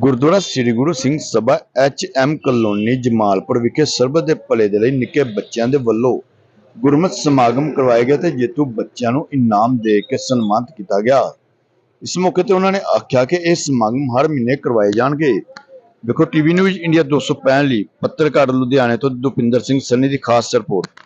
Gurdwara Sri Guru Singh Sabha H M colony Jamalpur ਵਿਖੇ ਸਰਬਤ ਦੇ ਭਲੇ ਦੇ ਲਈ ਨਿੱਕੇ ਬੱਚਿਆਂ ਦੇ ਵੱਲੋਂ ਗੁਰਮਤਿ ਸਮਾਗਮ ਕਰਵਾਏ ਗਏ ਤੇ ਜੇਤੂ ਬੱਚਿਆਂ ਨੂੰ ਇਨਾਮ ਦੇ ਕੇ ਸਨਮਾਨਿਤ ਕੀਤਾ ਗਿਆ। ਇਸ ਮੌਕੇ ਤੇ ਉਹਨਾਂ ਨੇ ਆਖਿਆ ਕਿ ਇਹ ਸਮਾਗਮ ਹਰ ਮਹੀਨੇ ਕਰਵਾਏ ਜਾਣਗੇ। ਵੇਖੋ ਟੀਵੀ ਨਿਊਜ਼ ਇੰਡੀਆ 265 ਲਈ ਪੱਤਰਕਾਰ ਲੁਧਿਆਣੇ ਤੋਂ ਦੁਪਿੰਦਰ ਸਿੰਘ ਸੰਨੀ ਦੀ ਖਾਸ ਰਿਪੋਰਟ।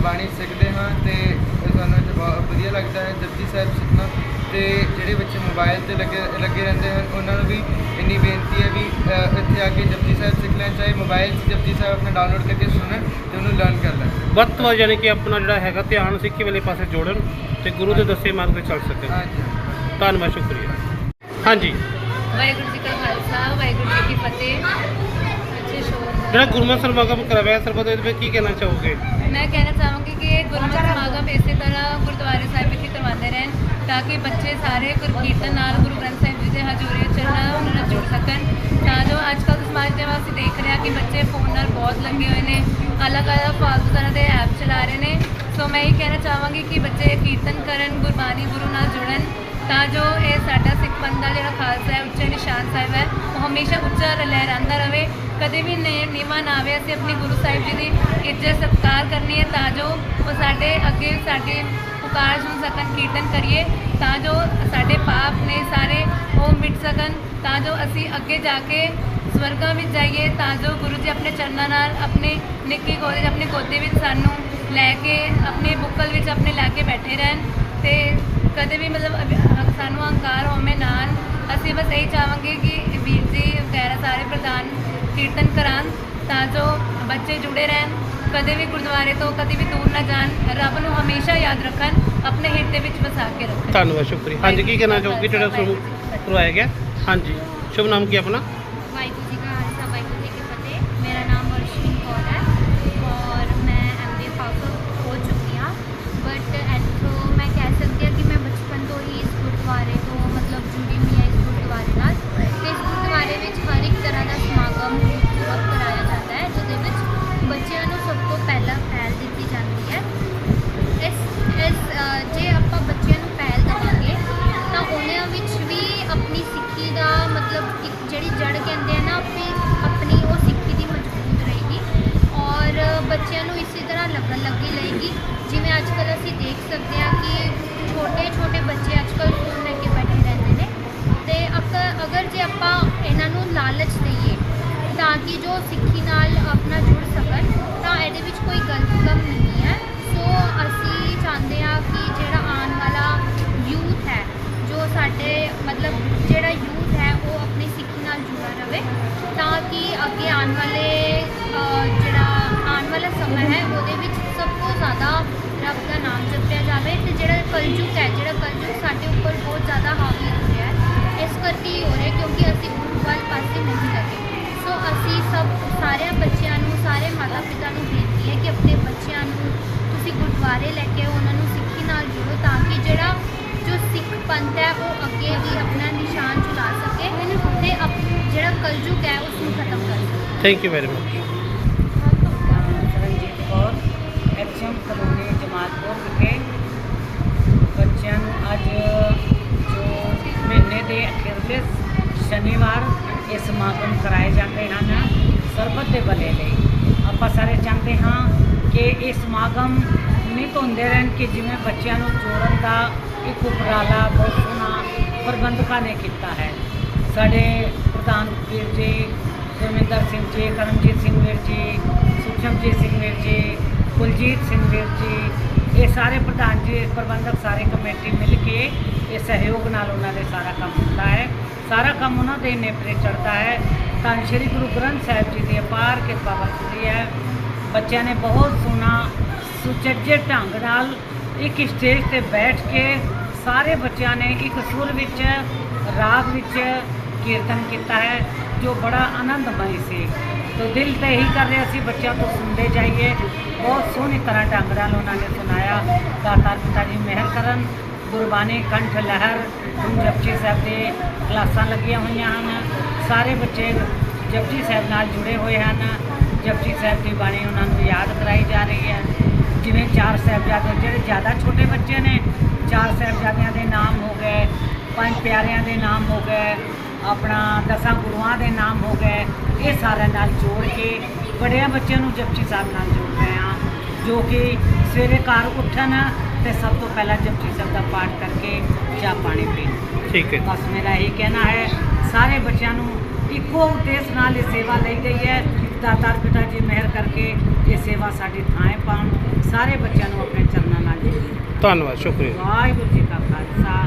ਗੁਰਬਾਣੀ ਸਿੱਖਦੇ ਹਾਂ ਤੇ ਸਾਨੂੰ ਬਹੁਤ ਵਧੀਆ ਲੱਗਦਾ ਹੈ। ਜਪਜੀ ਸਾਹਿਬ ਸਿੱਖਣਾ ਤੇ ਜਿਹੜੇ ਬੱਚੇ ਮੋਬਾਈਲ ਤੇ ਲੱਗੇ ਲੱਗੇ ਰਹਿੰਦੇ ਹਨ ਉਹਨਾਂ ਨੂੰ ਵੀ ਇੰਨੀ ਬੇਨਤੀ ਹੈ ਵੀ ਇੱਥੇ ਆ ਕੇ ਜਪਜੀ ਸਾਹਿਬ ਸਿੱਖ ਲੈਣ ਚਾਹੇ ਮੋਬਾਈਲ 'ਚ ਜਪਜੀ ਸਾਹਿਬ ਆਪਣਾ ਡਾਊਨਲੋਡ ਕਰਕੇ ਸੁਣਨ ਤੇ ਉਹਨੂੰ ਲਰਨ ਕਰ ਲੈਣ। ਵੱਧ ਤੋਂ ਵੱਧ ਯਾਨੀ ਕਿ ਆਪਣਾ ਜਿਹੜਾ ਹੈਗਾ ਧਿਆਨ ਸਿੱਖੀ ਵਾਲੇ ਪਾਸੇ ਜੋੜਨ ਤੇ ਗੁਰੂ ਦੇ ਦੱਸੇ ਮਾਰਗ ਤੇ ਚੱਲ ਸਕਣ। ਹਾਂਜੀ। ਧੰਨਵਾਦ ਸ਼ੁਕਰੀਆ। ਹਾਂਜੀ। ਵਾਹਿਗੁਰੂ ਜੀ ਕਾ ਖਾਲਸਾ ਵਾਹਿਗੁਰੂ ਜੀ ਕੀ ਫਤਿਹ। ਜਿਹੜਾ ਗੁਰਮਤਿ ਸਮਾਗਮ ਕਰਵਾਇਆ ਸਰਬਤ ਦੇ ਵਿੱਚ ਕੀ ਕਹਿਣਾ ਚਾਹੋਗੇ? ਮੈਂ ਕਹਿਣਾ ਚਾਹਾਂਗੀ ਕਿ ਗੁਰਮਤਿ ਸਮਾਗਮ ਇਸੇ ਤਰ੍ਹਾਂ ਗੁਰਦੁਆਰੇ ਸਾਹਿਬ ਵਿਖੇ ਕਰਵਾਉਂਦੇ ਰਹਿਣ, ਤਾਂ ਕਿ ਬੱਚੇ ਸਾਰੇ ਗੁਰਕੀਰਤਨ ਨਾਲ ਗੁਰੂ ਗ੍ਰੰਥ ਸਾਹਿਬ ਜੀ ਦੇ ਹਜ਼ੂਰੀ ਚੱਲਣਾ ਉਹਨਾਂ ਨਾਲ ਜੁੜ ਸਕਣ। ਤਾਂ ਜੋ ਅੱਜ ਕੱਲ੍ਹ ਦੇ ਸਮਾਜ ਦੇ ਵਿੱਚ ਅਸੀਂ ਦੇਖ ਰਹੇ ਹਾਂ ਕਿ ਬੱਚੇ ਫੋਨ ਨਾਲ ਬਹੁਤ ਲੱਗੇ ਹੋਏ ਨੇ, ਅਲੱਗ-ਅਲੱਗ ਫਾਲਤੂ ਤਰ੍ਹਾਂ ਦੇ ਐਪ ਚਲਾ ਰਹੇ ਨੇ। ਸੋ ਮੈਂ ਇਹ ਕਹਿਣਾ ਚਾਹਾਂਗੀ ਕਿ ਬੱਚੇ ਕੀਰਤਨ ਕਰਨ, ਗੁਰਬਾਣੀ ਗੁਰੂ ਨਾਲ ਜੁੜਨ ਤਾਂ ਜੋ ਇਹ ਸਾਡਾ ਸਿੱਖ ਪੰਥ ਦਾ ਜਿਹੜਾ ਖਾਲਸਾ ਹੈ, ਉੱਚੇ ਨਿਸ਼ਾਨ ਸਾਹਿਬ ਹੈ, ਉਹ ਹਮੇਸ਼ਾ ਉੱਚਾ ਲਹਿਰਾਉਂਦਾ ਰਹੇ ਕਦੇ ਵੀ ਨੀ- ਨਾ ਆਵੇ, ਅਸੀਂ ਆਪਣੇ ਗੁਰੂ ਸਾਹਿਬ ਜੀ ਦੀ ਇੱਜ਼ਤ, ਸਤਿਕਾਰ ਕਰਨੀ ਹੈ ਤਾਂ ਜੋ ਉਹ ਸਾਡੇ ਅੱਗੇ, ਸਾਡੇ ਪੁਕਾਰ ਸੁਣ ਸਕਣ, ਕੀਰਤਨ ਕਰੀਏ, ਤਾਂ ਜੋ ਸਾਡੇ ਪਾਪ ਨੇ ਸਾਰੇ ਉਹ ਮਿਟ ਸਕਣ, ਤਾਂ ਜੋ ਅਸੀਂ ਅੱਗੇ ਜਾ ਕੇ ਸਵਰਗਾਂ ਵਿੱਚ ਜਾਈਏ, ਤਾਂ ਜੋ ਗੁਰੂ ਜੀ ਆਪਣੇ ਚਰਨਾਂ ਨਾਲ, ਆਪਣੇ ਨਿੱਕੇ ਗੋਦੇ ਆਪਣੇ ਗੋਦੇ ਵਿੱਚ ਸਾਨੂੰ ਲੈ ਕੇ, ਆਪਣੇ ਬੁੱਕਲ ਵਿੱਚ ਆਪਣੇ ਲੈ ਕੇ ਬੈਠੇ ਰਹਿਣ ਤੇ ਕਦੇ ਵੀ ਮਤਲਬ ਅਭ- ਸਾਨੂੰ ਅਹੰਕਾਰ ਹੋਵੇ ਨਾ ਆਉਣ। ਅਸੀਂ ਬਸ ਇਹੀ ਚਾਹਾਂਗੇ ਕਿ ਵੀਰ ਜੀ ਵਗੈਰਾ ਸਾਰੇ ਪ੍ਰਧਾਨ ਕੀਰਤਨ ਕਰਾਉਣ ਤਾਂ ਜੋ ਬੱਚੇ ਜੁੜੇ ਰਹਿਣ ਕਦੇ ਵੀ ਗੁਰਦੁਆਰੇ ਤੋਂ ਕਦੇ ਵੀ ਦੂਰ ਨਾ ਜਾਣ ਰੱਬ ਨੂੰ ਹਮੇਸ਼ਾ ਯਾਦ ਰੱਖਣ ਆਪਣੇ ਹਿਰਦੇ ਵਿੱਚ ਵਸਾ ਕੇ ਰੱਖਣ। ਧੰਨਵਾਦ ਸ਼ੁਕਰੀਆ। ਹਾਂਜੀ ਕੀ ਕਹਿਣਾ ਚਾਹੋਗੇ? ਜਿਹੜਾ ਸਮੂਹ ਕਰਵਾਇਆ ਗਿਆ? ਹਾਂਜੀ। ਸ਼ੁਭ ਨਾਮ ਕੀ ਆਪਣਾ? ਲੱਗੀ ਜਿਵੇਂ ਅੱਜ ਕੱਲ੍ਹ ਅਸੀਂ ਦੇਖ ਸਕਦੇ ਹਾਂ ਕਿ ਛੋਟੇ ਛੋਟੇ ਬੱਚੇ ਅੱਜ ਕੱਲ੍ਹ ਫੋਨ ਲੈ ਕੇ ਬੈਠੇ ਰਹਿੰਦੇ ਨੇ। ਤੇ ਅਕ- ਅਗਰ ਜੇ ਆਪਾਂ ਇਹਨਾਂ ਨੂੰ ਲਾਲਚ ਦਈਏ ਤਾਂ ਕਿ ਜੋ ਸਿੱਖੀ ਨਾਲ ਆਪਣਾ ਜੁੜ ਸਕਣ ਤਾਂ ਇਹਦੇ ਵਿੱਚ ਕੋਈ ਗਲਤ ਕੰਮ ਨਹੀਂ ਹੈ। ਸੋ ਅਸੀਂ ਚਾਹੁੰਦੇ ਹਾਂ ਕਿ ਜਿਹੜਾ ਆਉਣ ਵਾਲਾ ਯੂਥ ਹੈ ਜੋ ਸਾਡੇ ਮਤਲਬ ਜਿਹੜਾ ਯੂਥ ਹੈ ਉਹ ਆਪਣੀ ਸਿੱਖੀ ਨਾਲ ਜੁੜਾ ਰਹੇ ਤਾਂ ਕਿ ਅੱਗੇ ਆਉਣ ਵਾਲੇ ਅ, ਜਿਹੜਾ ਵਾਲਾ ਸਮਾਂ ਹੈ, ਉਹਦੇ ਵਿੱਚ ਸਭ ਤੋਂ ਜ਼ਿਆਦਾ ਰੱਬ ਦਾ ਨਾਮ ਜਪਿਆ ਜਾਵੇ ਤੇ ਜਿਹੜਾ ਕਲਯੁਗ ਹੈ, ਜਿਹੜਾ ਕਲਯੁਗ ਸਾਡੇ ਉੱਪਰ ਬਹੁਤ ਜ਼ਿਆਦਾ ਹਾਵੀ ਹੋ ਰਿਹਾ ਹੈ, ਇਸ ਕਰਕੇ ਹੀ ਹੋ ਰਿਹਾ ਕਿਉਂਕਿ ਅਸੀਂ ਗੁਰੂ ਵੱਲ ਪਾਸੇ ਨਹੀਂ ਲੱਗੇ। ਸੋ ਅਸੀਂ ਸਭ ਸਾਰਿਆਂ ਬੱਚਿਆਂ ਨੂੰ, ਸਾਰੇ ਮਾਤਾ ਪਿਤਾ ਨੂੰ ਬੇਨਤੀ ਹੈ ਕਿ ਆਪਣੇ ਬੱਚਿਆਂ ਨੂੰ ਤੁਸੀਂ ਗੁਰਦੁਆਰੇ ਲੈ ਕੇ ਉਹਨਾਂ ਨੂੰ ਸਿੱਖੀ ਨਾਲ ਜੁੜੋ ਤਾਂ ਕਿ ਜਿਹੜਾ ਜੋ ਸਿੱਖ ਪੰਥ ਹੈ, ਉਹ ਅੱਗੇ ਵੀ ਆਪਣਾ ਨਿਸ਼ਾਨ ਚੁਲਾ ਸਕੇ ਤੇ ਜਿਹੜਾ ਕਲਯੁਗ ਹੈ ਉਸ ਨੂੰ ਖਤਮ ਕਰ ਸਕੇ। Thank you very much colony Jamatpur ਵਿਖੇ। ਬੱਚਿਆਂ ਨੂੰ ਅੱਜ ਜੋ ਮਹੀਨੇ ਦੇ ਅਖੀਰਲੇ ਸ਼ਨੀਵਾਰ ਇਹ ਸਮਾਗਮ ਕਰਾਏ ਜਾਂਦੇ ਹਨ ਸਰਬਤ ਦੇ ਭਲੇ ਲਈ। ਆਪਾਂ ਸਾਰੇ ਚਾਹੁੰਦੇ ਹਾਂ ਕਿ ਇਹ ਸਮਾਗਮ ਨਿਤ ਹੁੰਦੇ ਰਹਿਣ ਕਿ ਜਿਵੇਂ ਬੱਚਿਆਂ ਨੂੰ ਜੋੜਨ ਦਾ ਇੱਕ ਉਪਰਾਲਾ ਬਹੁਤ ਸੋਹਣਾ ਪ੍ਰਬੰਧਕਾਂ ਨੇ ਕੀਤਾ ਹੈ। ਸਾਡੇ ਪ੍ਰਧਾਨ ਵੀਰ ਜੀ ਗੁਰਮਿੰਦਰ ਸਿੰਘ ਜੀ, ਕਰਮਜੀਤ ਸਿੰਘ ਵੀਰ ਜੀ ਸੁਖਮਜੀਤ ਸਿੰਘ ਵੀਰ ਜੀ ਕੁਲਜੀਤ ਸਿੰਘ ਵੀਰ ਜੀ, ਇਹ ਸਾਰੇ ਪ੍ਰਧਾਨ ਜੀ, ਪ੍ਰਬੰਧਕ ਸਾਰੇ ਕਮੇਟੀ ਮਿਲ ਕੇ ਇਹ ਸਹਿਯੋਗ ਨਾਲ ਉਹਨਾਂ ਦੇ ਸਾਰਾ ਕੰਮ ਹੁੰਦਾ ਹੈ। ਸਾਰਾ ਕੰਮ ਉਹਨਾਂ ਦੇ ਨੇਪਰੇ ਚੜਦਾ ਹੈ। ਤਾਂ ਸ੍ਰੀ ਗੁਰੂ ਗ੍ਰੰਥ ਸਾਹਿਬ ਜੀ ਦੀ ਅਪਾਰ ਕਿਰਪਾ ਵਰਤਦੀ ਹੈ। ਬੱਚਿਆਂ ਨੇ ਬਹੁਤ ਸੋਹਣਾ, ਸੁਚੱਜੇ ਢੰਗ ਨਾਲ ਇੱਕ ਸਟੇਜ ਤੇ ਬੈਠ ਕੇ ਸਾਰੇ ਬੱਚਿਆਂ ਨੇ ਇੱਕ ਸੁਰ ਵਿੱਚ, ਰਾਗ ਵਿੱਚ ਕੀਰਤਨ ਕੀਤਾ ਹੈ, ਜੋ ਬੜਾ ਆਨੰਦਮਈ ਸੀ। ਤੋ ਦਿਲ ਤੇ ਹੀ ਕਰ ਰਿਹਾ ਸੀ, ਬੱਚਿਆਂ ਤੋਂ ਸੁਣਦੇ ਜਾਈਏ। ਬਹੁਤ ਸੋਹਣੀ ਤਰ੍ਹਾਂ ਢੰਗ ਨਾਲ ਉਹਨਾਂ ਨੇ ਸੁਣਾਇਆ। ਦਾਤਾਰ ਪਿਤਾ ਜੀ ਮਿਹਰ ਕਰਨ, ਗੁਰਬਾਣੀ ਕੰਠ ਲਹਿਰ ਹੁਣ ਜਪਜੀ ਸਾਹਿਬ ਦੇ ਕਲਾਸਾਂ ਲੱਗੀਆਂ ਹੋਈਆਂ ਹਨ। ਸਾਰੇ ਬੱਚੇ ਜਪਜੀ ਸਾਹਿਬ ਨਾਲ ਜੁੜੇ ਹੋਏ ਹਨ। ਜਪਜੀ ਸਾਹਿਬ ਦੀ ਬਾਣੀ ਉਹਨਾਂ ਨੂੰ ਯਾਦ ਕਰਾਈ ਜਾ ਰਹੀ ਹੈ। ਜਿਵੇਂ ਚਾਰ ਸਾਹਿਬਜ਼ਾਦੇ ਜਿਹੜੇ ਜ਼ਿਆਦਾ ਛੋਟੇ ਬੱਚੇ ਨੇ, ਚਾਰ ਸਾਹਿਬਜ਼ਾਦਿਆਂ ਦੇ ਨਾਮ ਹੋ ਗਏ, ਪੰਜ ਪਿਆਰਿਆਂ ਦੇ ਨਾਮ ਹੋ ਗਏ, ਆਪਣਾ ਦਸਾਂ ਗੁਰੂਆਂ ਦੇ ਨਾਮ ਹੋ ਗਏ ਇਹ ਸਾਰਿਆਂ ਨਾਲ ਜੋੜ ਕੇ ਵੱਡਿਆਂ ਬੱਚਿਆਂ ਨੂੰ ਜਪਜੀ ਸਾਹਿਬ ਨਾਲ ਜੋੜ ਰਹੇ ਹਾਂ ਜੋ ਕਿ ਸਵੇਰੇ ਘਰ ਉੱਠਣ ਤੇ ਸਭ ਤੋਂ ਪਹਿਲਾਂ ਜਪਜੀ ਸਾਹਿਬ ਦਾ ਪਾਠ ਕਰਕੇ ਚਾਹ ਪਾਣੀ ਪੀਣ। ਠੀਕ ਹੈ ਬਸ ਮੇਰਾ ਇਹ ਕਹਿਣਾ ਹੈ ਸਾਰੇ ਬੱਚਿਆਂ ਨੂੰ ਇੱਕੋ ਉਦੇਸ਼ ਨਾਲ ਇਹ ਸੇਵਾ ਲਈ ਗਈ ਹੈ ਦਾਤਾਰ ਪਿਤਾ ਜੀ ਮਿਹਰ ਕਰਕੇ ਇਹ ਸੇਵਾ ਸਾਡੀ ਥਾਂ ਪਾਉਣ। ਸਾਰੇ ਬੱਚਿਆਂ ਨੂੰ ਆਪਣੇ ਚਰਨਾਂ ਨਾਲ ਜੋੜੋ ਧੰਨਵਾਦ ਸ਼ੁਕਰੀਆ। ਵਾਹਿਗੁਰੂ ਜੀ ਕਾ ਖਾਲਸਾ।